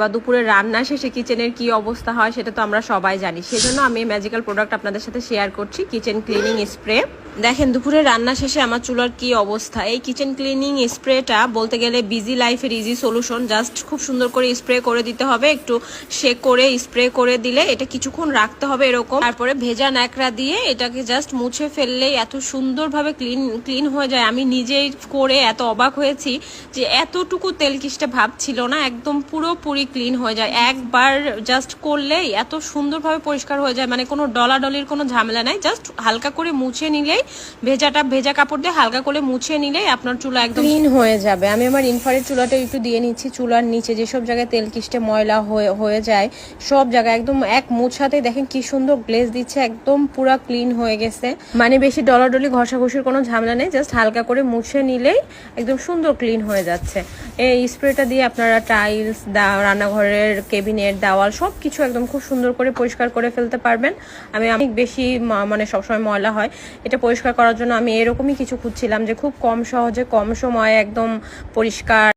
বা দুপুরে রান্না শেষে কিচেনের কি অবস্থা হয় সেটা তো আমরা সবাই জানি। সেজন্য আমি ম্যাজিক্যাল প্রোডাক্ট আপনাদের সাথে শেয়ার করছি। কিচেন ক্লিনিং স্প্রে দেখেন, দুপুরে রান্না শেষে আমার চুলার কি অবস্থা? এই কিচেন ক্লিনিং স্প্রেটা বলতে গেলে বিজি লাইফের ইজি সলিউশন জাস্ট খুব সুন্দর করে স্প্রে করে দিতে হবে, একটু শেক করে স্প্রে করে দিলে এটা কিছুক্ষণ রাখতে হবে এরকম। তারপরে ভেজা ন্যাকড়া দিয়ে এটাকে জাস্ট মুছে ফেললেই এত সুন্দরভাবে ক্লিন ক্লিন হয়ে যায়। আমি নিজেই করে এত অবাক হয়েছি যে এতটুকু তেল কিসটা ভাব ছিল না, একদম পুরোপুরি ক্লিন হয়ে যায়। একবার জাস্ট করলেই এত সুন্দরভাবে পরিষ্কার হয়ে যায় মানে কোনো ডলাডলির কোনো ঝামেলা নাই। জাস্ট হালকা করে মুছে নিলেই ভেজাটা, ভেজা কাপড় দিয়ে হালকা করে মুছে নিলেই আপনার চুলা একদম ক্লিন হয়ে যাবে। আমি আমার ইনফারের চুলাটা একটু দিয়ে নিচ্ছি, চুলার নিচে যেসব জায়গায় তেল কিসটে ময়লা হয়ে হয়ে যায়, সব জায়গায় একদম এক মুছাতে দেখেন কি সুন্দর গ্লেজ দিচ্ছে, একদম পুরা ক্লিন হয়ে গেছে। মানে বেশি ডলাডলি ঘষাঘষির কোনো ঝামেলা নেই, জাস্ট হালকা করে মুছে নিলেই একদম সুন্দর ক্লিন হয়ে যাচ্ছে। এই স্প্রেটা দিয়ে আপনারা টাইলস দা, রান্নাঘরের কেবিনেট দেওয়াল সব কিছু একদম খুব সুন্দর করে পরিষ্কার করে ফেলতে পারবেন। আমি অনেক বেশি মানে সবসময় ময়লা হয়। এটা পরিষ্কার করার জন্য আমি এরকমই কিছু খুঁজছিলাম যে খুব কম সহজে, কম সময়ে একদম পরিষ্কার